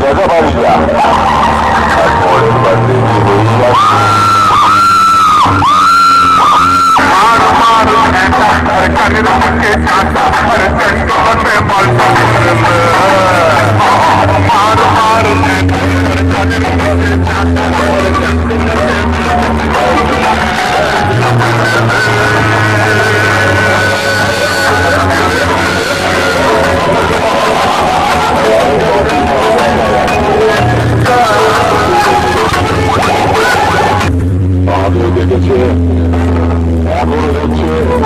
Jakabaria. Akore bande ni hoya. Maru maru eta sarkari na. আগে দেখেছে এখনও দেখছে